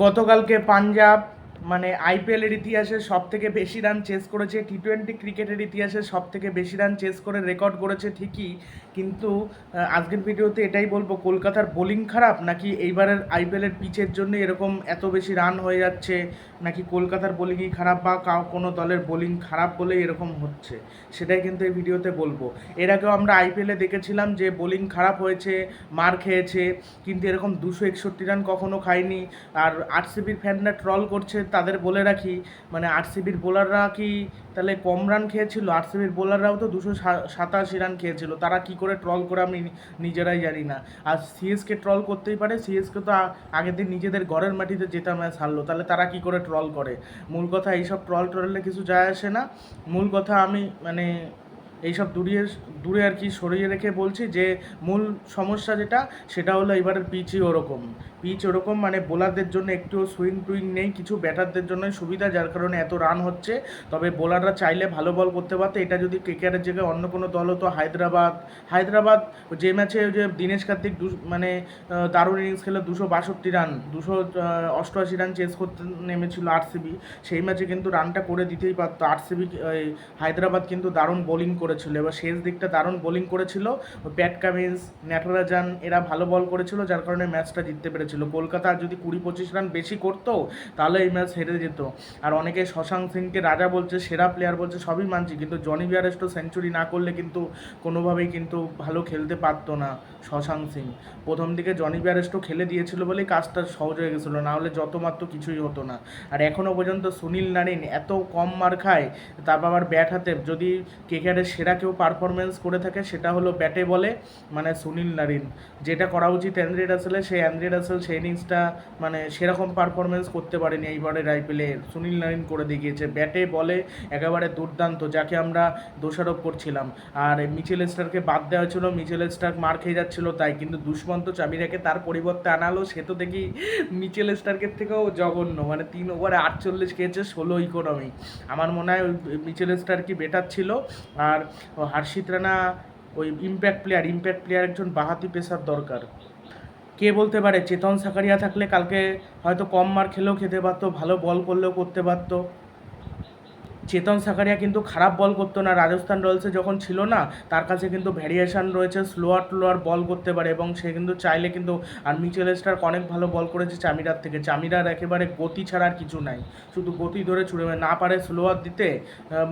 গতকালকে পাঞ্জাব মানে আইপিএলের ইতিহাসে সব থেকে বেশি রান চেস করেছে টি টোয়েন্টি ক্রিকেটের ইতিহাসে সব থেকে বেশি রান চেস করে রেকর্ড করেছে ঠিকই, কিন্তু আজকের ভিডিওতে এটাই বলব, কলকাতার বোলিং খারাপ নাকি এইবারের আইপিএলের পিচের জন্য এরকম এত বেশি রান হয়ে যাচ্ছে, নাকি কলকাতার বোলিংই খারাপ বা কাউ, কোনো দলের বোলিং খারাপ বলে এরকম হচ্ছে, সেটাই কিন্তু এই ভিডিওতে বলব। এর আগেও আমরা আইপিএলে দেখেছিলাম যে বোলিং খারাপ হয়েছে, মার খেয়েছে, কিন্তু এরকম দুশো একষট্টি রান কখনো খায়নি, আর আরসিবির ফ্যানরা ট্রল করছে তাদের বলে রাখি মানে আরসিবির বোলাররা কি তাহলে কম রান খেয়েছিল? আরসিবির বোলাররাও তো দুশো সাতাশি রান খেয়েছিল। তারা কি করে ট্রল করে আমি নিজেরাই জানি না। আর সিএসকে ট্রল করতেই পারে। সিএসকে তো আগের দিন নিজেদের ঘরের মাটিতে জেতা ম্যাচ হারলো, তাহলে তারা কি করে ট্রল করে? মূল কথা এইসব ট্রল ট্রলে কিছু যায় আসে না। মূল কথা আমি মানে এইসব দূরিয়ে দূরে আর কি সরিয়ে রেখে বলছি যে মূল সমস্যা যেটা, সেটা হলো এবারের পিচই ওরকম। পিচ ওরকম মানে বোলারদের জন্য একটুও সুইং টুইং নেই, কিছু ব্যাটারদের জন্যই সুবিধা, যার কারণে এত রান হচ্ছে। তবে বোলাররা চাইলে ভালো বল করতে পারতো। এটা যদি কেকেআরের জায়গায় অন্য কোনো দল হতো, হায়দ্রাবাদ হায়দ্রাবাদ যে ম্যাচে যে দীনেশ কার্তিক মানে দারুণ ইনিংস খেলে দুশো বাষট্টি রান দুশো অষ্টআশি রান চেস করতে নেমেছিল আরসিবি সেই ম্যাচে কিন্তু রানটা করে দিতেই পারতো। আরসিবি হায়দ্রাবাদ কিন্তু দারুণ বোলিং করেছিল। এবার শেষ দিকটা দারুণ বোলিং করেছিল। প্যাট কামিন্স, ন্যাটোরাজান, এরা ভালো বল করেছিল, যার কারণে ম্যাচটা জিততে পেরেছিল। কলকাতা যদি কুড়ি পঁচিশ রান বেশি করতো, তাহলে এই ম্যাচ হেরে যেত। আর অনেকে শশাঙ্ক সিংকে রাজা বলছে, সেরা প্লেয়ার বলছে, সবই মানছি। কিন্তু জনি বিয়ারেস্টো সেঞ্চুরি না করলে কিন্তু কোনোভাবেই কিন্তু ভালো খেলতে পারতো না শশাঙ্ক সিং। প্রথম দিকে জনি বিয়ারেস্টো খেলে দিয়েছিল বলেই কাজটা সহজ হয়ে গেছিল, না হলে যত মাত্র কিছুই হতো না। আর এখনও পর্যন্ত সুনীল নারিন এত কম মার খায়, তারপর আবার ব্যাট হাতে যদি কেকেআরের সেরা কেউ পারফরমেন্স করে থাকে, সেটা হলো ব্যাটে বলে মানে সুনীল নারিন। যেটা করা উচিত অ্যান্ড্রে রাসেলের সেই অ্যান্ড্রে রাসেল সেই ইনিংসটা মানে সেরকম পারফরমেন্স করতে পারেনি এইবারের আইপিএলে। সুনীল নারিন করে দেখিয়েছে, ব্যাটে বলে একেবারে দুর্দান্ত, যাকে আমরা দোষারোপ করছিলাম। আর মিচেল স্টারকে বাদ দেওয়া হয়েছিল, মিচেল স্টার মার খেয়ে যাচ্ছিল তাই, কিন্তু দুষ্মন্ত চাবিরাকে তার পরিবর্তে আনালো, সে তো দেখি মিচেল স্টার্কের থেকেও জঘন্য মানে তিন ওভারে আটচল্লিশ খেয়েছে, ষোলো ইকোনমি আমার মনে হয় মিচেল স্টার কি বেটার ছিল? আর হার্ষিত রানা, ওই ইম্প্যাক্ট প্লেয়ার ইম্প্যাক্ট প্লেয়ার একজন বাহাতি পেসার দরকার। কে বলতে পারে? চেতন সাকারিয়া থাকলে কালকে হয়তো কম মার খেলেও খেতে পারতো, ভালো বল করলেও করতে পারতো। চেতন সাকারিয়া কিন্তু খারাপ বল করতো না। রাজস্থান রয়্যালসে যখন ছিল না, তার কাছে কিন্তু ভ্যারিয়েশন রয়েছে, স্লোয়ার টোলোয়ার বল করতে পারে এবং সে কিন্তু চাইলে কিন্তু, আর মিচেল স্টার্ক অনেক ভালো বল করেছে চামিরার থেকে। চামিরার একেবারে গতি ছাড়া আর কিছু নাই। শুধু গতি ধরে ছুড়ে না পারে স্লোয়ার দিতে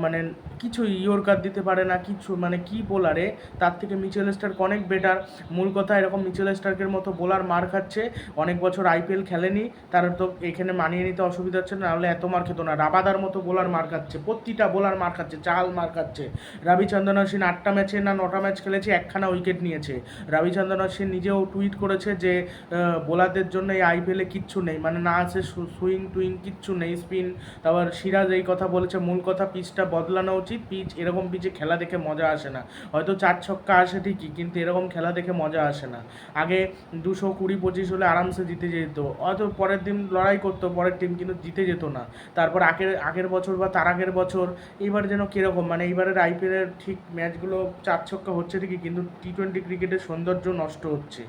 মানে কিছু ইয়র্কার দিতে পারে না, কিছু মানে কি বোলারে, তার থেকে মিচেল স্টার্ক অনেক বেটার মূল কথা এরকম মিচেল স্টার্কের মতো বোলার মার খাচ্ছে। অনেক বছর আইপিএল খেলেনি, তার তো এখানে মানিয়ে নিতে অসুবিধা হচ্ছে না, নাহলে এত মার খেত না। রাবাদার মতো বোলার মার খাচ্ছে। প্রতিটা বোলার মার খাচ্ছে, চাল মার খাচ্ছে। রবিচন্দ্রন অশ্বিন আটটা ম্যাচে না নটা ম্যাচ খেলেছে, একখানা উইকেট নিয়েছে। রবিচন্দ্রন অশ্বিন নিজেও টুইট করেছে যে বোলারদের জন্য এই আইপিএলে কিচ্ছু নেই মানে না আছে সুইং টুইং কিচ্ছু নেই স্পিন তারপর সিরাজ এই কথা বলেছে, মূল কথা পিচটা বদলানো উচিত পিচ এরকম পিচে খেলা দেখে মজা আসে না। হয়তো চার ছক্কা আসে ঠিকই, কিন্তু এরকম খেলা দেখে মজা আসে না। আগে দুশো কুড়ি পঁচিশ হলে আরামসে জিতে যেত, হয়তো পরের দিন লড়াই করতো, পরের টিম কিন্তু জিতে যেত না। তারপর আগের আগের বছর বা তার আগের বছর, এইবার যেন কীরকম? মানে এইবারের আইপিএলের ঠিক ম্যাচগুলো চার ছক্কা হচ্ছে ঠিকই, কিন্তু টি টোয়েন্টি ক্রিকেটের সৌন্দর্য নষ্ট হচ্ছে।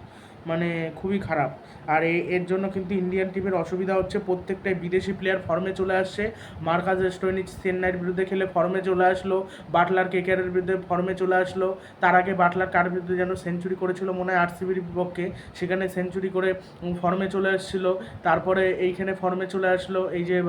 মানে খুবই খারাপ। আর এর জন্য কিন্তু ইন্ডিয়ান টিমের অসুবিধা হচ্ছে প্রত্যেকটাই বিদেশি প্লেয়ার ফর্মে চলে আসছে। মার্কাজ স্টোনিচ চেন্নাইয়ের বিরুদ্ধে খেলে ফর্মে চলে আসলো। বাটলার কেকেআরের বিরুদ্ধে ফর্মে চলে আসলো। তার আগে বাটলার কার বিরুদ্ধে যেন সেঞ্চুরি করেছিল মনে হয় আরসিবির বিপক্ষে সেখানে সেঞ্চুরি করে ফর্মে চলে আসছিল। তারপরে এইখানে ফর্মে চলে আসলো। এই যে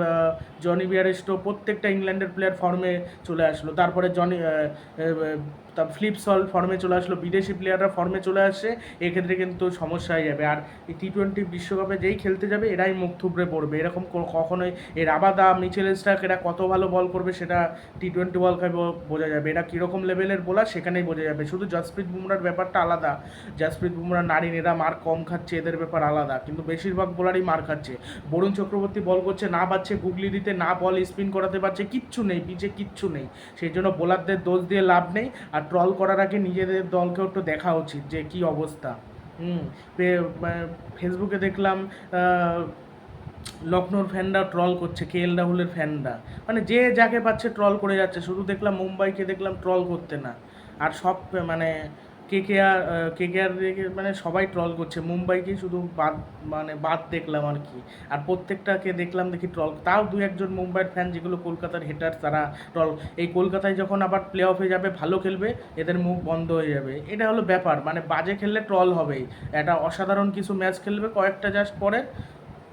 জনি বিয়ারেস্টো প্রত্যেকটা ইংল্যান্ডের প্লেয়ার ফর্মে চলে আসলো। তারপরে জনি আহ, আহ, তা ফ্লিপ ফর্মে চলে আসলো। বিদেশি প্লেয়াররা ফর্মে চলে আসছে এক্ষেত্রে কিন্তু সমস্যা হয়ে যাবে। আর টি টোয়েন্টি বিশ্বকাপে যেই খেলতে যাবে, এরাই মুখ থুবড়ে পড়বে। এরকম কখনোই এই রাবাদা, মিচেল স্টার্ক এরা কত ভালো বল করবে সেটা টি টোয়েন্টি ওয়ার্ল্ড কাপে বোঝা যাবে। এরা কীরকম লেভেলের বোলার সেখানেই বোঝা যাবে। শুধু জসপ্রীত বুমরার ব্যাপারটা আলাদা। জসপ্রীত বুমরা নারীন এরা মার কম খাচ্ছে, এদের ব্যাপার আলাদা। কিন্তু বেশিরভাগ বোলারই মার খাচ্ছে। বরুণ চক্রবর্তী বল করছে, না পাচ্ছে, গুগলি দিতে, না বল স্পিন করাতে পারছে, কিচ্ছু নেই, পিচে কিচ্ছু নেই। সেই জন্য বোলারদের দোষ দিয়ে লাভ নেই। আর ট্রল করার আগে নিজেদের দলকেও একটু দেখা উচিত যে কি অবস্থা। হুম। ফেসবুকে দেখলাম লখনৌর ফ্যানরা ট্রল করছে কে এল রাহুলের ফ্যানরা মানে যে যাকে পাচ্ছে ট্রল করে যাচ্ছে, শুধু দেখলাম মুম্বাইকে দেখলাম ট্রল করতে না। আর সব মানে কে কে আর কে কে আর মানে সবাই ট্রল করছে। মুম্বাইকে শুধু বাদ মানে বাদ দেখলাম আর কি। আর প্রত্যেকটাকে দেখলাম দেখি ট্রল তাও দু একজন মুম্বাইয়ের ফ্যান যেগুলো কলকাতার হেটার তারা ট্রল এই কলকাতায় যখন আবার প্লে অফে যাবে, ভালো খেলবে, এদের মুখ বন্ধ হয়ে যাবে। এটা হলো ব্যাপার। মানে বাজে খেললে ট্রল হবেই। একটা অসাধারণ কিছু ম্যাচ খেলবে কয়েকটা জাস্ট পরে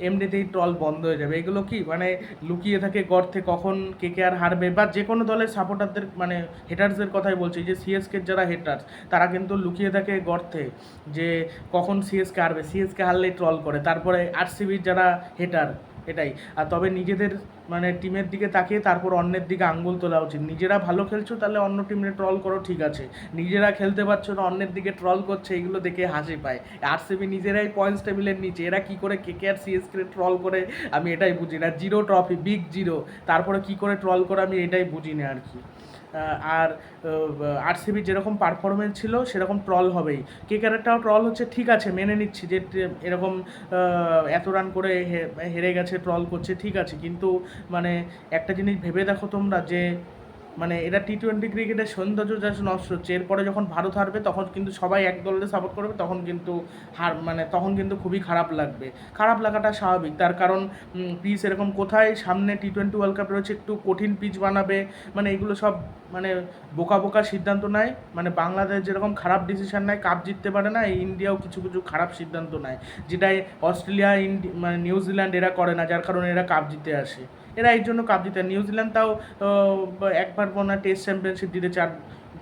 এমনিতেই ট্রল বন্ধ হয়ে যাবে। এগুলো কি মানে লুকিয়ে থাকে গর্তে কখন কে কে আর হারবে? বা যে কোনো দলের সাপোর্টারদের মানে হেটার্সদের কথাই বলছি, যে সিএসকের যারা হেটার্স তারা কিন্তু লুকিয়ে থাকে গর্থে যে কখন সিএসকে হারবে। সিএসকে হারলেই ট্রল করে। তারপরে আরসিবির যারা হেটার এটাই। আর তবে নিজেদের মানে টিমের দিকে তাকিয়ে তারপর অন্যের দিকে আঙ্গুল তোলা উচিত। নিজেরা ভালো খেলছো তাহলে অন্য টিমের ট্রল করো, ঠিক আছে। নিজেরা খেলতে পারছ না, অন্যের দিকে ট্রল করছে, এগুলো দেখে হাসি পায়। আর আরসিবি নিজেরাই পয়েন্টস টেবিলের নিচে, এরা কি করে কে কে আর সিএসকে ট্রল করে, আমি এটাই বুঝি না। জিরো ট্রফি বিগ জিরো তারপরে কি করে ট্রল করে, আমি এটাই বুঝি না আর কি। আর আরসিবি যেরকম পারফরমেন্স ছিল, সেরকম ট্রল হবেই। কে ক্যারেক্টারও ট্রল হচ্ছে, ঠিক আছে, মেনে নিচ্ছি যে এরকম এত রান করে হেরে গেছে ট্রল করছে, ঠিক আছে। কিন্তু মানে একটা জিনিস ভেবে দেখো তোমরা যে মানে এটা টি টোয়েন্টি ক্রিকেটের সৌন্দর্য যা নষ্ট হচ্ছে। এরপরে যখন ভারত হারবে, তখন কিন্তু সবাই এক দলের সাপোর্ট করবে, তখন কিন্তু হার মানে তখন কিন্তু খুবই খারাপ লাগবে। খারাপ লাগাটা স্বাভাবিক। তার কারণ পিচ এরকম কোথায়? সামনে টি টোয়েন্টি ওয়ার্ল্ড কাপ রয়েছে, একটু কঠিন পিচ বানাবে। মানে এগুলো সব মানে বোকা বোকা সিদ্ধান্ত নেয়। মানে বাংলাদেশ যেরকম খারাপ ডিসিশন নেয় কাপ জিততে পারে না ইন্ডিয়াও কিছু কিছু খারাপ সিদ্ধান্ত নেয়। যেটাই অস্ট্রেলিয়া ইন্ডি মানে নিউজিল্যান্ড এরা করে না, যার কারণে এরা কাপ জিতে আসে। এরা এই জন্য কাপ জিতে। নিউজিল্যান্ড তাও একবার বোনা টেস্ট চ্যাম্পিয়নশিপ দিতে চার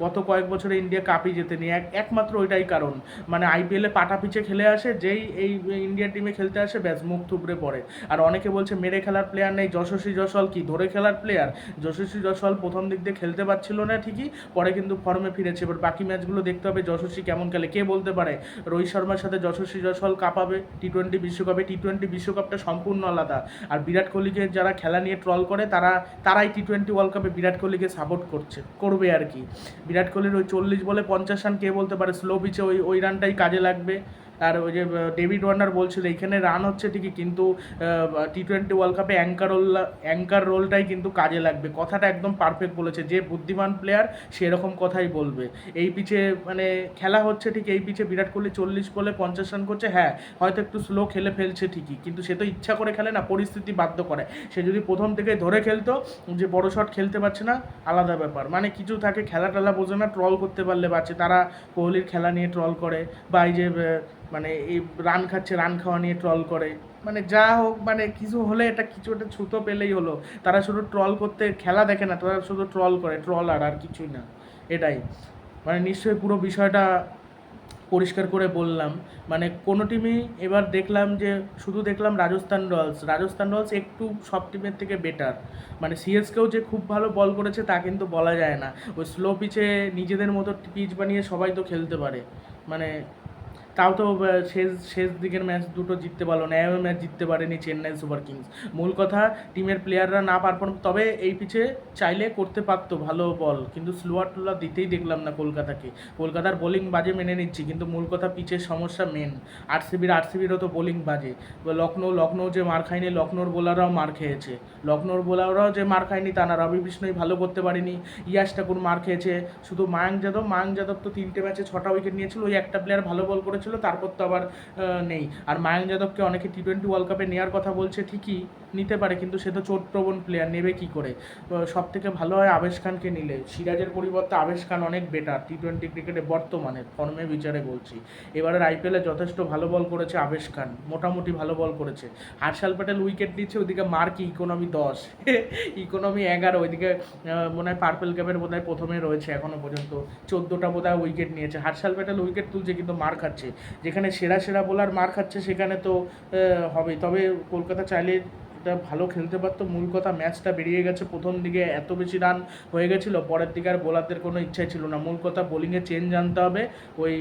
গত কয়েক বছরে ইন্ডিয়া কাপই জেতেনি এক একমাত্র ওইটাই কারণ। মানে আইপিএলে পাটা পিছে খেলে আসে, যেই এই ইন্ডিয়া টিমে খেলতে আসে, ব্যাস মুখ থুবড়ে পড়ে। আর অনেকে বলছে, মেরে খেলার প্লেয়ার নেই, যশস্বী জসওয়াল কি? ধরে খেলার প্লেয়ার যশস্বী জসওয়াল প্রথম দিক দিয়ে খেলতে পারছিল না ঠিকই, পরে কিন্তু ফর্মে ফিরেছে। এবার বাকি ম্যাচগুলো দেখতে হবে, যশস্বী কেমন খেলে, কে বলতে পারে? রোহিত শর্মার সাথে যশস্বী জসওয়াল কাপাবে টি টোয়েন্টি বিশ্বকাপে। টি টোয়েন্টি বিশ্বকাপটা সম্পূর্ণ আলাদা। আর বিরাট কোহলিকে যারা খেলা নিয়ে ট্রল করে, তারা তারাই টি টোয়েন্টি ওয়ার্ল্ড কাপে বিরাট কোহলিকে সাপোর্ট করছে, করবে আর কি। বিরাট কোহলির ওই চল্লিশ বলে পঞ্চাশ রান কে বলতে পারে? স্লো পিচে ওই ওই রানটাই কাজে লাগবে। আর ওই যে ডেভিড ওয়ার্নার বলছিল, এখানে রান হচ্ছে ঠিকই, কিন্তু টি টোয়েন্টি ওয়ার্ল্ড কাপে অ্যাঙ্কার রোল অ্যাঙ্কার রোলটাই কিন্তু কাজে লাগবে। কথাটা একদম পারফেক্ট বলেছে। যে বুদ্ধিমান প্লেয়ার সেরকম কথাই বলবে। এই পিচে মানে খেলা হচ্ছে ঠিক, এই পিচে বিরাট কোহলি চল্লিশ বলে পঞ্চাশ রান করছে হ্যাঁ হয়তো একটু স্লো খেলে ফেলছে ঠিকই, কিন্তু সে তো ইচ্ছা করে খেলে না, পরিস্থিতি বাধ্য করে। সে যদি প্রথম থেকে ধরে খেলতো, যে বড় শট খেলতে পারছে না, আলাদা ব্যাপার। মানে কিছু থাকে, খেলা টেলা বোঝে না ট্রল করতে পারলে বাচ্চে তারা কোহলির খেলা নিয়ে ট্রল করে, বা এই যে মানে এই রান খাচ্ছে, রান খাওয়া নিয়ে ট্রল করে। মানে যা হোক মানে কিছু হলে এটা কিছু একটা ছুতো পেলেই হলো। তারা শুধু ট্রল করতে খেলা দেখে না, তারা শুধু ট্রল করে ট্রল আর আর কিছুই না। এটাই। মানে নিশ্চয়ই পুরো বিষয়টা পরিষ্কার করে বললাম। মানে কোনো টিমই এবার দেখলাম যে, শুধু দেখলাম রাজস্থান রয়্যালস। রাজস্থান রয়্যালস একটু সব টিমের থেকে বেটার মানে সিএসকেও যে খুব ভালো বল করেছে তা কিন্তু বলা যায় না। ওই স্লো পিচে নিজেদের মতো পিচ বানিয়ে সবাই তো খেলতে পারে। মানে তাও তো শেষ শেষ দিকের ম্যাচ দুটো জিততে পারল না। ম্যাচ জিততে পারেনি চেন্নাই সুপার কিংস। মূল কথা, টিমের প্লেয়াররা না পারফর্ম তবে এই পিচে চাইলে করতে পারতো ভালো বল কিন্তু স্লোয়ার টুলার দিতেই দেখলাম না কলকাতাকে। কলকাতার বোলিং বাজে মেনে নিচ্ছি, কিন্তু মূল কথা পিচের সমস্যা মেন আরসিবির, আরসিবিরও তো বোলিং বাজে। লখনৌ লখনৌ যে মার খায়নি, লখনৌর বোলাররাও মার খেয়েছে। লখনৌর বোলাররাও যে মার খায়নি তা না, রবি বিষ্ণুই ভালো করতে পারেনি। ইয়াস ঠাকুর মার খেয়েছে। শুধু মায়াঙ্ক যাদব মায়াঙ্ক যাদব তো তিনটে ম্যাচে ছটা উইকেট নিয়েছিল, ওই একটা প্লেয়ার ভালো বল করেছিল তারপর তো আবার নেই। আর মায়াঙ্ক যাদবকে অনেকে টি টোয়েন্টি ওয়ার্ল্ড কাপে নেওয়ার কথা বলছে, ঠিকই নিতে পারে, কিন্তু সে তো চোটপ্রবণ প্লেয়ার নেবে কি করে? সব থেকে ভালো হয় আবেশ খানকে নিলে। সিরাজের পরিবর্তে আবেশ খান অনেক বেটার টি টোয়েন্টি ক্রিকেটে বর্তমানে ফর্মে বিচারে বলছি। এবারের আইপিএলে যথেষ্ট ভালো বল করেছে আবেশ খান, মোটামুটি ভালো বল করেছে। হার্ষাল প্যাটেল উইকেট দিচ্ছে ওইদিকে মার্ক ইকোনমি দশ ইকোনমি এগারো, ওইদিকে মনে হয় পার্পেল ক্যাপের বোধ হয় প্রথমে রয়েছে এখনও পর্যন্ত। চোদ্দোটা বোধ হয় উইকেট নিয়েছে। হার্ষাল প্যাটেল উইকেট তুলছে, কিন্তু মার খাচ্ছে যেখানে সেরা সেরা বোলার মার খাচ্ছে সেখানে তো হবে। তবে কলকাতা চাইলে এটা ভালো খেলতে পারতো। মূল কথা ম্যাচটা বেরিয়ে গেছে। প্রথম দিকে এত বেশি রান হয়ে গেছিল। পরের দিকে আর বোলারদের কোনো ইচ্ছাই ছিল না। মূল কথা বোলিংয়ে চেঞ্জ আনতে হবে। ওই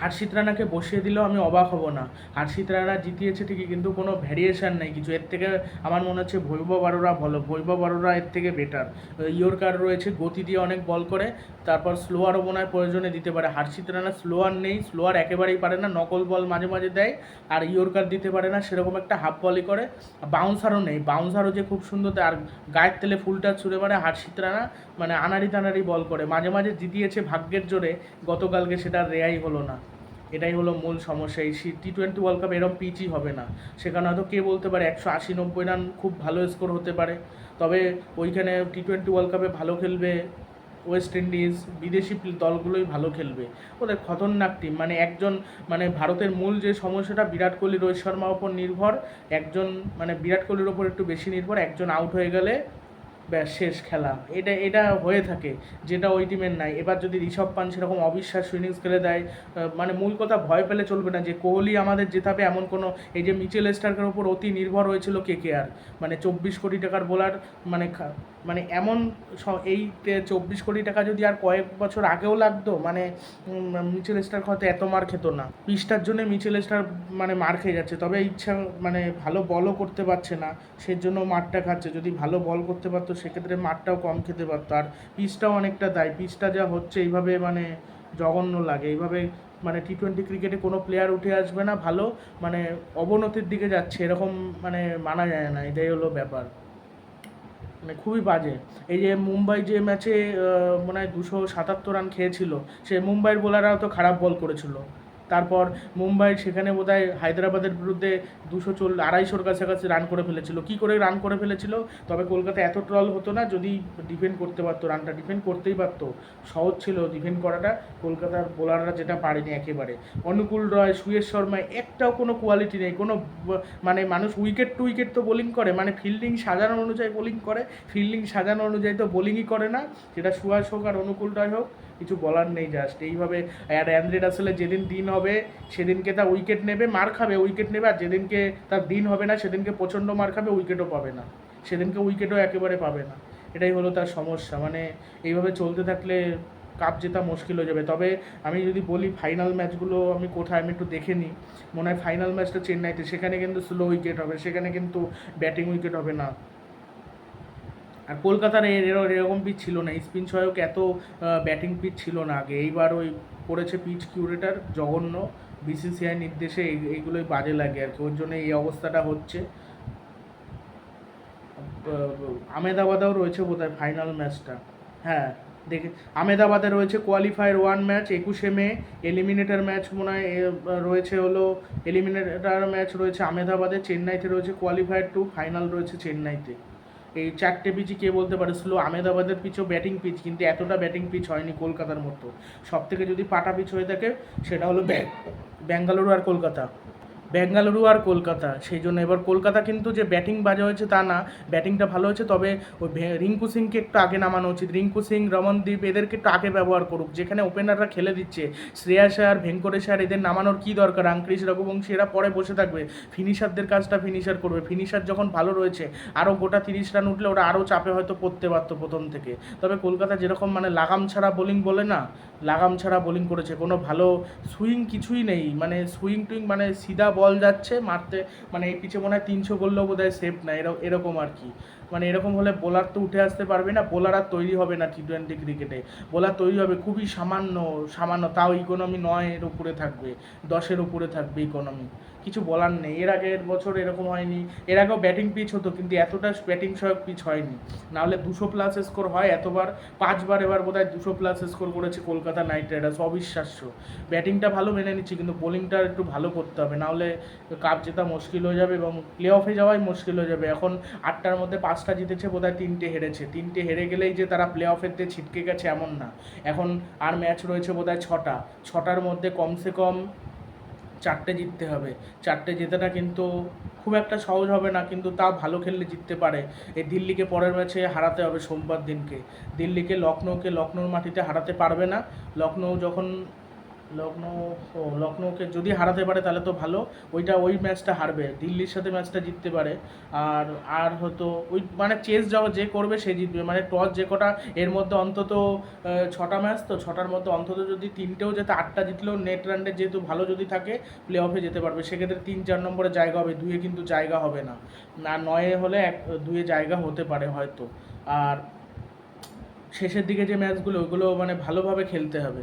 হার্ষিত রানাকে বসিয়ে দিলেও আমি অবাক হব না। হার্ষিত রানা জিতিয়েছে ঠিকই, কিন্তু কোনো ভ্যারিয়েশন নেই। কিছু এর থেকে আমার মনে হচ্ছে ভৈব আরোরা ভালো ভৈব আরোরা এর থেকে বেটার ইয়র্কার রয়েছে, গতি দিয়ে অনেক বল করে, তারপর স্লোয়ারও মনে প্রয়োজনে দিতে পারে। হার্ষিত রানা স্লোয়ার নেই স্লোয়ার একেবারেই পারে না, নকল বল মাঝে মাঝে দেয়, আর ইয়র্কার দিতে পারে না, সেরকম একটা হাফ বলই করে। বাউন্সারও নেই বাউন্সারও যে খুব সুন্দর, আর গায়ের তেলে ফুলটা ছুঁড়ে মারে হার্ষিত রানা মানে আনাড়ি টানাড়ি বল করে। মাঝে মাঝে জিতিয়েছে ভাগ্যের জোরে, গতকালকে সেটা রেয়াই হলো না। এটাই হলো মূল সমস্যা। এই টি টোয়েন্টি ওয়ার্ল্ড কাপ এরকম পিচই হবে না। সেখানে হয়তো কে বলতে পারে একশো আশি নব্বই রান খুব ভালো স্কোর হতে পারে। তবে ওইখানে টি টোয়েন্টি ওয়ার্ল্ড কাপে ভালো খেলবে ওয়েস্ট ইন্ডিজ বিদেশি দলগুলোই ভালো খেলবে। ওদের খতরনাক টিম মানে একজন মানে ভারতের মূল যে সমস্যাটা, বিরাট কোহলি, রোহিত শর্মার ওপর নির্ভর। একজন মানে বিরাট কোহলির ওপর একটু বেশি নির্ভর। একজন আউট হয়ে গেলে ব্যাস, শেষ খেলা। এটা এটা হয়ে থাকে, যেটা ওই টিমের নাই। এবার যদি ঋষভ পান সেরকম অবিশ্বাস ইনিংস খেলে দেয় মানে মূল কথা ভয় পেলে চলবে না যে কোহলি আমাদের জেতাবে এমন কোনো, এই যে মিচেল স্টার্কের ওপর অতি নির্ভর হয়েছিল কে কে আর। মানে চব্বিশ কোটি টাকার বোলার মানে মানে এমন এই চব্বিশ কোটি টাকা যদি আর কয়েক বছর আগেও লাগতো মানে মিচেল স্টার্ক হয়তো এত মার খেত না। পিসটার জন্য মিচেল স্টার মানে মার খেয়ে যাচ্ছে। তবে ইচ্ছা মানে ভালো বলও করতে পারছে না। সে জন্য মারটা খাচ্ছে। যদি ভালো বল করতে পারতো, সেক্ষেত্রে মারটাও কম খেতে পারতো। আর পিচটাও অনেকটা দায়। পিচটা যা হচ্ছে, এইভাবে মানে জঘন্য লাগে। এইভাবে মানে টি টোয়েন্টি ক্রিকেটে কোনো প্লেয়ার উঠে আসবে না ভালো। মানে অবনতির দিকে যাচ্ছে। এরকম মানে মানা যায় না। এটাই হলো ব্যাপার। মানে খুবই বাজে। এই যে মুম্বাই যে ম্যাচে মনে হয় দুশো সাতাত্তর রান খেয়েছিল, সে মুম্বাইয়ের বোলাররাও তো খারাপ বল করেছিল। তারপর মুম্বাই সেখানে বোধহয় হায়দ্রাবাদের বিরুদ্ধে দুশো চল, আড়াইশোর কাছাকাছি রান করে ফেলেছিল। কি করে রান করে ফেলেছিল? তবে কলকাতা এত ট্রল হতো না, যদি ডিফেন্ড করতে পারতো রানটা ডিফেন্ড করতেই পারতো। সহজ ছিল ডিফেন্ড করাটা। কলকাতার বোলাররা যেটা পারেনি একেবারে। অনুকূল রয়, সুয়েশ শর্মা, একটাও কোনো কোয়ালিটি নেই। কোনো মানে মানুষ উইকেট টু উইকেট তো বোলিং করে মানে ফিল্ডিং সাজানো অনুযায়ী বোলিং করে ফিল্ডিং সাজানো অনুযায়ী তো বোলিংই করে না। সেটা সুয়াস হোক আর অনুকূল রয় হোক। কিছু বলার নেই জাস্ট এইভাবে আর অ্যান্ড্রে রাসেলের যেদিন দিন হবে, সেদিনকে তার উইকেট নেবে, মার খাবে উইকেট নেবে, আর যেদিনকে তার দিন হবে না, সেদিনকে প্রচণ্ড মার খাবে উইকেটও পাবে না। সেদিনকে উইকেটও একেবারে পাবে না। এটাই হলো তার সমস্যা। মানে এইভাবে চলতে থাকলে কাপ জেতা মুশকিল হয়ে যাবে। তবে আমি যদি বলি ফাইনাল ম্যাচগুলো আমি কোথায়, আমি একটু দেখে নিই। মনে হয় ফাইনাল ম্যাচটা চেন্নাইতে, সেখানে কিন্তু স্লো উইকেট হবে, সেখানে কিন্তু ব্যাটিং উইকেট হবে না। আর কলকাতার এর- এর- এরকম পিচ ছিল না স্পিন সহায়ক এত ব্যাটিং পিচ ছিল না আগে। এইবার ওই করেছে পিচ কিউরেটার জঘন্য বিসিসিআই নির্দেশে এই- এইগুলোই বাজে লাগে আর কি। ওর জন্য এই অবস্থাটা হচ্ছে। আমেদাবাদেও রয়েছে বোধহয় ফাইনাল ম্যাচটা হ্যাঁ দেখে আমেদাবাদে রয়েছে কোয়ালিফায়ার ওয়ান ম্যাচ একুশে মে এলিমিনেটর ম্যাচ মনে হয় রয়েছে হলো এলিমিনেটর ম্যাচ রয়েছে আমেদাবাদে চেন্নাইতে রয়েছে কোয়ালিফায়ার টু ফাইনাল রয়েছে চেন্নাইতে। এই চারটে পিচই কে বলতে পারে? স্লো আমেদাবাদের পিচও ব্যাটিং পিচ কিন্তু এতটা ব্যাটিং পিচ হয়নি কলকাতার মতো সব থেকে যদি পাটা পিচ হয়ে থাকে, সেটা হলো ব্যাং- বেঙ্গালুরু আর কলকাতা। বেঙ্গালুরু আর কলকাতা, সেই জন্য এবার কলকাতা কিন্তু যে ব্যাটিং বাজে হয়েছে তা না। ব্যাটিংটা ভালো হয়েছে, তবে ওই রিঙ্কু সিংকে একটু আগে নামানো উচিত। রিঙ্কু সিং, রমনদীপ, এদেরকে একটু আগে ব্যবহার করুক। যেখানে ওপেনাররা খেলে দিচ্ছে শ্রেয়াস আর ভেঙ্কটেশ আর এদের নামানোর কী দরকার? আঙ্ক্রিস রঘুবংশী, এরা পরে বসে থাকবে। ফিনিশারদের কাজটা ফিনিশার করবে। ফিনিশার যখন ভালো রয়েছে আরও গোটা তিরিশ রান উঠলে ওরা আরও চাপে হয়তো পড়তে পারতো প্রথম থেকে। তবে কলকাতা যেরকম মানে লাগাম ছাড়া বোলিং বলে না, লাগাম ছাড়া বোলিং করেছে। কোনো ভালো সুইং কিছুই নেই। মানে সুইং টুইং মানে সিধা বল যাচ্ছে, মারতে মানে এই পিছে মনে হয় তিনশো করলেও বোধ হয় সেফ না এরকম আর কি। মানে এরকম হলে বোলার তো উঠে আসতে পারবে না বোলার আর তৈরি হবে না টি টোয়েন্টি ক্রিকেটে বোলার তৈরি হবে খুবই সামান্য সামান্য, তাও ইকোনমি নয়ের উপরে থাকবে, দশের উপরে থাকবে ইকোনমি কিছু বলার নেই, এর আগের বছর এরকম হয়নি, এর আগেও ব্যাটিং পিচ হতো, কিন্তু এতটা ব্যাটিং সহায়ক পিচ হয়নি। নাহলে দুশো প্লাস স্কোর হয় এতবার, পাঁচবার এবার বোধহয় দুশো প্লাস স্কোর করেছে কলকাতা নাইট রাইডার্স অবিশ্বাস্য। ব্যাটিংটা ভালো মেনে নিচ্ছি, কিন্তু বোলিংটা একটু ভালো করতে হবে, নাহলে কাপ জেতা মুশকিল হয়ে যাবে এবং প্লে অফে যাওয়াই মুশকিল হয়ে যাবে। এখন আটটার মধ্যে পাঁচটা জিতেছে বোধহয় তিনটে হেরেছে। তিনটে হেরে গেলেই যে তারা প্লে অফের দিয়ে ছিটকে গেছে এমন না। এখন আর ম্যাচ রয়েছে বোধহয় ছটা। ছটার মধ্যে কমসে কম চারটে জিততে হবে। চারটে জেতাটা কিন্তু খুব একটা সহজ হবে না, কিন্তু তা ভালো খেললে জিততে পারে। এই দিল্লিকে পরের ম্যাচে হারাতে হবে সোমবার দিনকে। দিল্লিকে লখনৌকে লখনৌর মাটিতে হারাতে পারবে না। লখনৌ যখন লখনৌ লখনৌকে যদি হারাতে পারে তাহলে তো ভালো। ওইটা ওই ম্যাচটা হারবে, দিল্লির সাথে ম্যাচটা জিততে পারে। আর আর হয়তো ওই মানে চেস যাওয়া যে করবে সে জিতবে। মানে টস যে কটা, এর মধ্যে অন্তত ছটা ম্যাচ তো, ছটার মধ্যে অন্তত যদি তিনটেও যেতে, আটটা জিতলেও নেট রানটা যেহেতু ভালো যদি থাকে প্লে অফে যেতে পারবে। সেক্ষেত্রে তিন, চার নম্বরে জায়গা হবে, দুয়ে কিন্তু জায়গা হবে না। না নয়ে হলে এক, দুয়ে জায়গা হতে পারে হয়তো। আর শেষের দিকে যে ম্যাচগুলো ওগুলো মানে ভালোভাবে খেলতে হবে।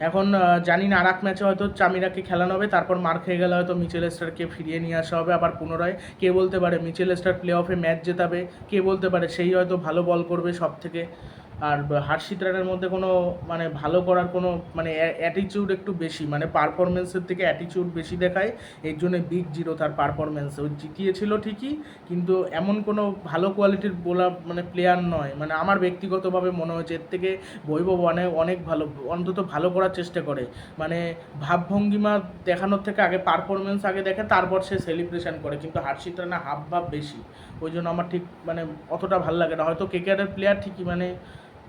এখন জানি না, আরাক ম্যাচে হয়তো চামিরাকে খেলানো হবে, তারপর মার খেয়ে গেলে হয়তো মিচেল স্টারকে ফিরিয়ে নিয়ে আসা হবে, আবার পুনরায়, কে বলতে পারে, মিচেল স্টার প্লে অফে ম্যাচ জেতাবে, কে বলতে পারে, সেই হয়তো ভালো বল করবে সব থেকে আর হার্ষিত রানের মধ্যে কোনো মানে ভালো করার কোনো মানে অ্যাটিচিউড একটু বেশি মানে পারফরমেন্সের থেকে অ্যাটিচিউড বেশি দেখায়, এর জন্য বিগ জিরো তার পারফরমেন্স ও জিতিয়েছিল ঠিকই, কিন্তু এমন কোনো ভালো কোয়ালিটির বোলার মানে প্লেয়ার নয়। মানে আমার ব্যক্তিগতভাবে মনে হয়েছে, এর থেকে বৈভব অনেক অনেক ভালো, অন্তত ভালো করার চেষ্টা করে। মানে ভাবভঙ্গিমা দেখানোর থেকে আগে পারফরমেন্স আগে দেখে, তারপর সে সেলিব্রেশন করে। কিন্তু হার্ষিত রানা হাব ভাব বেশি। ওই জন্য আমার ঠিক মানে অতটা ভালো লাগে না। হয়তো কেকেআরের প্লেয়ার ঠিকই মানে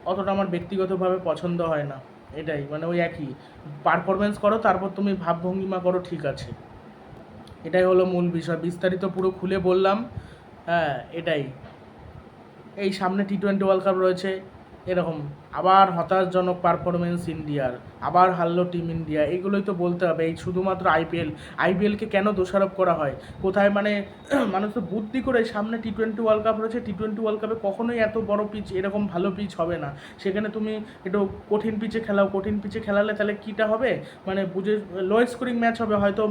অতটা আমার ব্যক্তিগতভাবে পছন্দ হয় না। এটাই মানে ওই একই। পারফরমেন্স করো, তারপর তুমি ভাবভঙ্গিমা করো, ঠিক আছে। এটাই হলো মূল বিষয়। বিস্তারিত পুরো খুলে বললাম। হ্যাঁ এটাই। এই সামনে টি টোয়েন্টি ওয়ার্ল্ড কাপ রয়েছে, এরকম। আবার হতাশজনক পারফরমেন্স ইন্ডিয়ার, আবার হারলো টিম ইন্ডিয়া, এগুলোই তো বলতে হবে। এই শুধুমাত্র আইপিএল আইপিএলকে কেন দোষারোপ করা হয়? কোথায় মানে মানুষ তো বুদ্ধি করে সামনে টি টোয়েন্টি ওয়ার্ল্ড কাপ রয়েছে টি টোয়েন্টি ওয়ার্ল্ড কাপে কখনোই এত বড় পিচ এরকম ভালো পিচ হবে না। সেখানে তুমি একটু কঠিন পিচে খেলাও, কঠিন পিচে খেলালে তাহলে কীটা হবে? মানে বুঝে লো স্কোরিং ম্যাচ হবে, হয়তো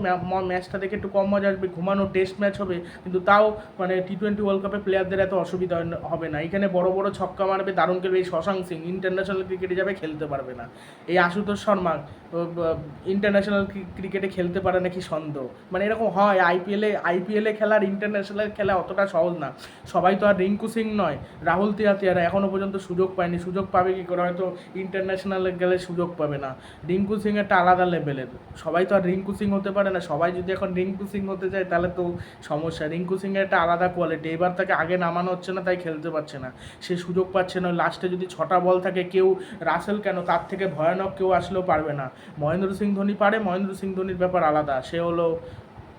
ম্যাচটা দেখে একটু কম মজা আসবে ঘুমানো টেস্ট ম্যাচ হবে, কিন্তু তাও মানে টি টোয়েন্টি ওয়ার্ল্ড কাপে প্লেয়ারদের এত অসুবিধা হবে না। এখানে বড় বড় ছক্কা মারবে দারুণ খেলবে এই শশাঙ্ক সিং ইন্টারন্যাশনাল ক্রিকেটে যাবে, খেলতে পারবে না। এই আশুতোষ শর্মা ইন্টারন্যাশনাল ক্রিকেটে খেলতে পারে নাকি সন্দেহ? মানে এরকম হয় আইপিএলে আইপিএলে খেলার ইন্টারন্যাশনাল খেলা অতটা সহজ না। সবাই তো আর রিঙ্কু সিং নয়, রাহুল তিয়াতিয়ারা এখনও পর্যন্ত সুযোগ পায়নি। সুযোগ পাবে কি করে? হয়তো ইন্টারন্যাশনালে গেলে সুযোগ পাবে না। রিঙ্কু সিং একটা আলাদা লেভেলের সবাই তো আর রিঙ্কু সিং হতে পারে না। সবাই যদি এখন রিঙ্কু সিং হতে যায় তাহলে তো সমস্যা। রিঙ্কু সিংয়ের একটা আলাদা কোয়ালিটি এবার তাকে আগে নামানো হচ্ছে না, তাই খেলতে পারছে না। সে সুযোগ পাচ্ছে না। লাস্টে যদি ছটা বল থাকে কেউ রাসেল কেন? তার থেকে ভয়ানক কেউ আসলেও পারবে না। মহেন্দ্র সিং ধোনি পারে, মহেন্দ্র সিং ধোনির ব্যাপার আলাদা। সে হলো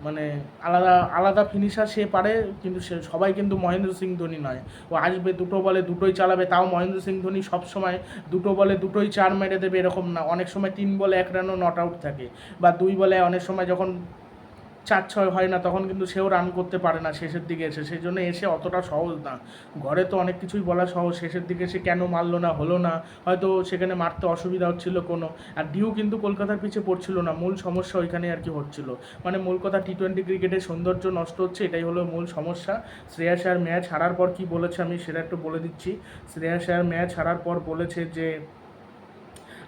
মানে আলাদা আলাদা ফিনিশার সে পারে, কিন্তু সে, সবাই কিন্তু মহেন্দ্র সিং ধোনি নয়। ও আসবে দুটো বলে দুটোই চালাবে, তাও মহেন্দ্র সিং ধোনি সবসময় দুটো বলে দুটোই চার মেরে দেবে, এরকম না। অনেক সময় তিন বলে এক রানও নট আউট থাকে, বা দুই বলে অনেক সময় যখন চার ছয় হয় না, তখন কিন্তু সেও রান করতে পারে না শেষের দিকে এসে। সেই জন্য এসে অতটা সহজ না। ঘরে তো অনেক কিছুই বলা সহজ। শেষের দিকে সে কেন মারলো না, হলো না? হয়তো সেখানে মারতে অসুবিধা হচ্ছিল কোনো। আর ডিউ কিন্তু কলকাতার পিছে পড়ছিল না। মূল সমস্যা ওইখানে আর কি হচ্ছিল। মানে মূল কথা টি টোয়েন্টি ক্রিকেটের সৌন্দর্য নষ্ট হচ্ছে, এটাই হলো মূল সমস্যা। শ্রেয়া আয়ার ম্যাচ হারার পর কি বলেছে আমি সেটা একটু বলে দিচ্ছি। শ্রেয়া আয়ার ম্যাচ হারার পর বলেছে যে,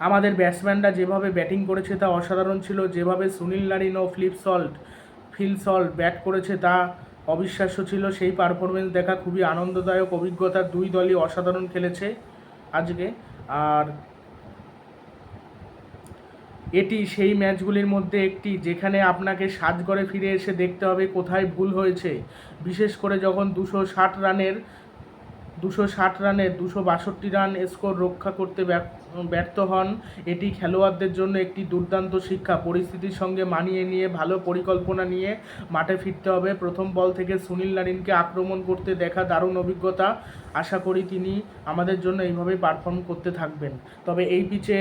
আমাদের ব্যাটসম্যানরা যেভাবে ব্যাটিং করেছে তা অসাধারণ ছিল। যেভাবে সুনীল নারিন ও flip salt Phil Salt bat করেছে তা অবিশ্বাস্য ছিল। সেই পারফরমেন্স দেখা খুবই আনন্দদায়ক। অভিজ্ঞতা দুই দলই অসাধারণ খেলেছে আজকে। আর এটি সেই ম্যাচগুলির মধ্যে একটি যেখানে আপনাকে সাজগড়ে ফিরে এসে দেখতে হবে কোথায় ভুল হয়েছে। বিশেষ করে যখন দুশো ষাট রানের, দুশো ষাট রানে দুশো বাষট্টি রান স্কোর রক্ষা করতে ব্যর্থ হন। এটি খেলোয়াড়দের জন্য একটি দুর্দান্ত শিক্ষা। পরিস্থিতির সঙ্গে মানিয়ে নিয়ে, ভালো পরিকল্পনা নিয়ে মাঠে ফিরতে হবে। প্রথম বল থেকে সুনীল নারিনকে আক্রমণ করতে দেখা দারুণ অভিজ্ঞতা। আশা করি তিনি আমাদের জন্য এইভাবেই পারফর্ম করতে থাকবেন। তবে এই পিচে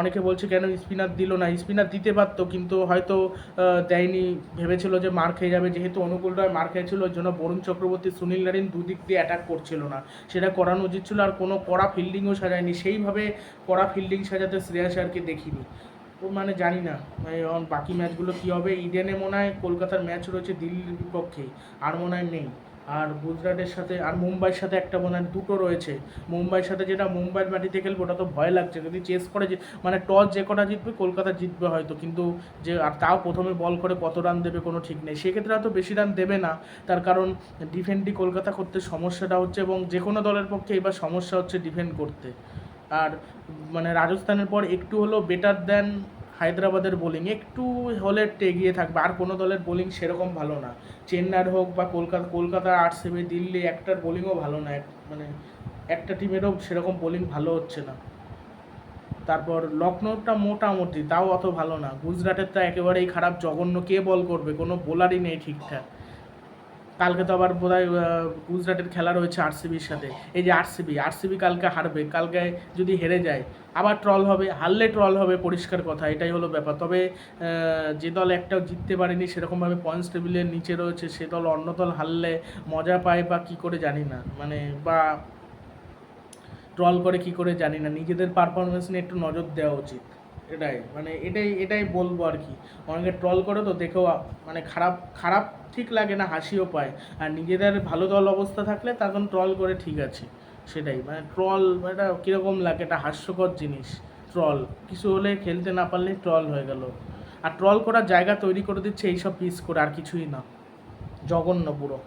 অনেকে বলছে, কেন স্পিনার দিল না? স্পিনার দিতে পারতো, কিন্তু হয়তো দেয়নি। ভেবেছিল যে মার খেয়ে যাবে। যেহেতু অনুকূল রায় মার খেয়েছিল, ওই জন্য বরুণ চক্রবর্তী, সুনীল নারিন দুদিক দিয়ে অ্যাটাক করছিল না। সেটা করানো উচিত ছিল, আর কোনো কড়া ফিল্ডিংও সাজায়নি। সেইভাবে কড়া ফিল্ডিং সাজাতে শ্রেয়াস আয়ারকে দেখিনি। ও মানে জানি না মানে বাকি ম্যাচগুলো কী হবে? ইডেনে মনে হয় কলকাতার ম্যাচ রয়েছে দিল্লির বিপক্ষে, আর মনে হয় নেই। আর গুজরাটের সাথে, আর মুম্বাইয়ের সাথে একটা মনে হয় দুটো রয়েছে। মুম্বাইয়ের সাথে যেটা মুম্বাইয়ের মাটিতে খেলবে, ওটা তো ভয় লাগছে। যদি চেস করে যে মানে টস যে কটা জিতবে, কলকাতা জিতবে হয়তো। কিন্তু যে, আর তাও প্রথমে বল করে কত রান দেবে কোনো ঠিক নেই। সেক্ষেত্রে হয়তো বেশি রান দেবে না। তার কারণ ডিফেন্ডই কলকাতা করতে সমস্যাটা হচ্ছে এবং যে কোনো দলের পক্ষে এবার সমস্যা হচ্ছে ডিফেন্ড করতে। আর মানে রাজস্থানের পর একটু হলো বেটার দেন হায়দ্রাবাদের বোলিং একটু হলে এগিয়ে থাকবে। আর কোনো দলের বোলিং সেরকম ভালো না। চেন্নাইয়ের হোক বা কলকাতা কলকাতার আরসিবি দিল্লি, একটার বোলিংও ভালো না। মানে একটা টিমেরও সেরকম বোলিং ভালো হচ্ছে না। তারপর লখনৌটা মোটামুটি, তাও অত ভালো না। গুজরাটের তো একেবারেই খারাপ, জঘন্য। কে বল করবে? কোনো বোলারই নেই ঠিকঠাক। কালকে তো আবার বোধহয় আহ, গুজরাটের খেলা রয়েছে আরসিবির সাথে। এই যে আরসিবি আরসিবি কালকে হারবে কালকে যদি হেরে যায় আবার ট্রল হবে হারলে ট্রল হবে পরিষ্কার কথা এটাই হলো ব্যাপার। তবে যে দল একটাও জিততে পারেনি সেরকমভাবে পয়েন্টস টেবিলের নিচে রয়েছে সে দল অন্য দল হারলে মজা পায় বা কী করে জানি না। মানে বা ট্রল করে কি করে জানি না। নিজেদের পারফরমেন্স নিয়ে একটু নজর দেওয়া উচিত। এটাই মানে এটাই এটাই বলব আর কি। অনেকে ট্রল করে তো দেখেও মানে খারাপ খারাপ ঠিক লাগে না, হাসিও পায়। আর নিজেদের ভালো দল অবস্থা থাকলে তখন ট্রল করে ঠিক আছে, সেটাই। মানে ট্রল এটা কীরকম লাগে, এটা হাস্যকর জিনিস ট্রল কিছু হলে খেলতে না পারলে ট্রল হয়ে গেল। আর ট্রল করার জায়গা তৈরি করে দিচ্ছে এইসব পিস করে, আর কিছুই না। জঘন্য পুরো।